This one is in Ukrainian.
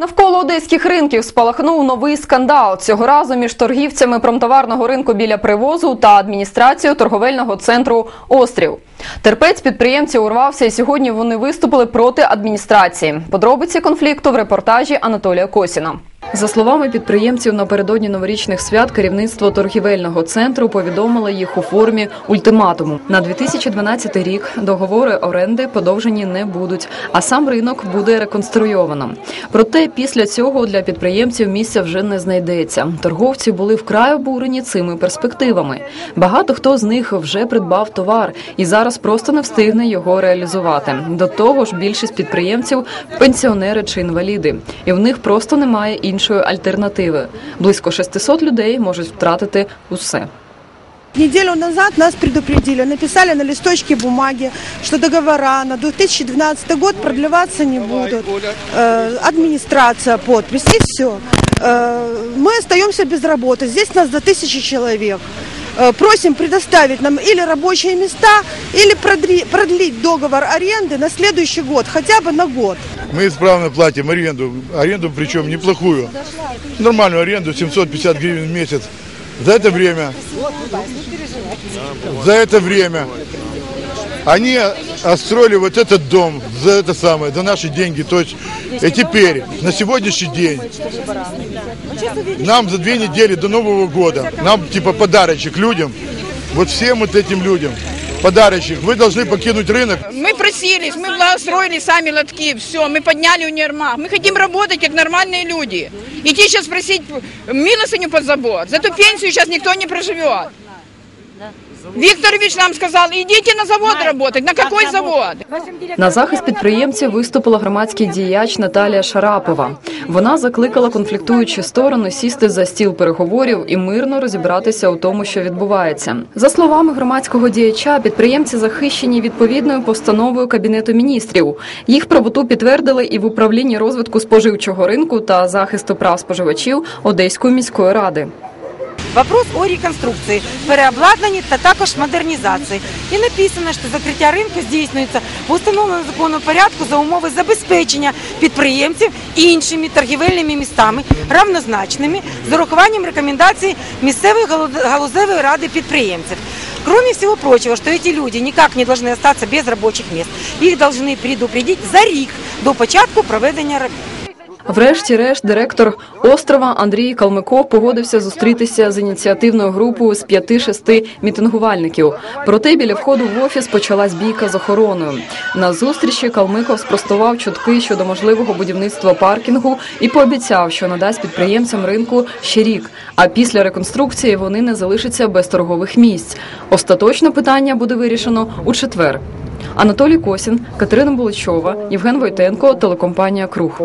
Навколо одеських ринків спалахнув новий скандал. Цього разу між торгівцями промтоварного ринку біля привозу та адміністрацією торговельного центру Острів. Терпець підприємців урвався, і сьогодні вони виступили проти адміністрації. Подробиці конфлікту в репортажі Анатолія Косіна. За словами підприємців, напередодні новорічних свят керівництво торгівельного центру повідомило їх у формі ультиматуму. На 2012 рік договори оренди подовжені не будуть, а сам ринок буде реконструйовано. Проте після цього для підприємців місця вже не знайдеться. Торговці були вкрай обурені цими перспективами. Багато хто з них вже придбав товар і зараз просто не встигне його реалізувати. До того ж, більшість підприємців пенсіонери чи інваліди, і в них просто немає іншої альтернативи. Близько 600 людей можуть втратити усе. Неделю назад нас предупредили, написали на листочке бумаги, что договора на 2012 год продлеваться не будут. Э, администрация, подпись и все. мы остаемся без работы. Здесь нас до тысячи человек. Э, просим предоставить нам или рабочие места, или продлить договор аренды на следующий год, хотя бы на год. Мы исправно платим аренду, аренду причем неплохую, нормальную аренду 750 гривен в месяц. За это время, за это время они отстроили вот этот дом за это самое, за наши деньги. То есть, и теперь, на сегодняшний день, нам за две недели до Нового года, нам типа подарочек людям, вот всем вот этим людям, подарочек, вы должны покинуть рынок. Мы просились, мы благоустроили сами лотки, все, мы подняли универмаг. Мы хотим работать как нормальные люди. Идти сейчас просить милостыню под забот. За эту пенсию сейчас никто не проживет. Викторович нам сказал, идите на завод работать. На какой завод? На захист підприємців виступила громадський діяч Наталія Шарапова. Вона закликала конфліктуючі сторони сісти за стіл переговорів і мирно розібратися у тому, що відбувається. За словами громадського діяча, підприємці захищені відповідною постановою кабінету міністрів. Їх правоту підтвердили і в управлінні розвитку споживчого ринку та захисту прав споживачів Одеської міської ради Вопрос о реконструкції, переобладнанні та також модернізації. І написано, що закриття ринку здійснюється в установленому законному порядку за умови забезпечення підприємців іншими торгівельними містами равнозначними з урахуванням рекомендацій місцевої галу- галузевої ради підприємців. Кроме всего прочего, что эти люди никак не должны остаться без рабочих мест. Их должны предупредить за рік до початку проведення робіт. Врешті-решт, директор острова Андрій Калмиков погодився зустрітися з ініціативною групою з п'яти-шести мітингувальників. Проте біля входу в офіс почалась бійка з охороною. На зустрічі Калмиков спростував чутки щодо можливого будівництва паркінгу і пообіцяв, що надасть підприємцям ринку ще рік. А після реконструкції вони не залишаться без торгових місць. Остаточно питання буде вирішено у четвер. Анатолій Косін, Катерина Буличова, Євген Войтенко, телекомпанія Круг.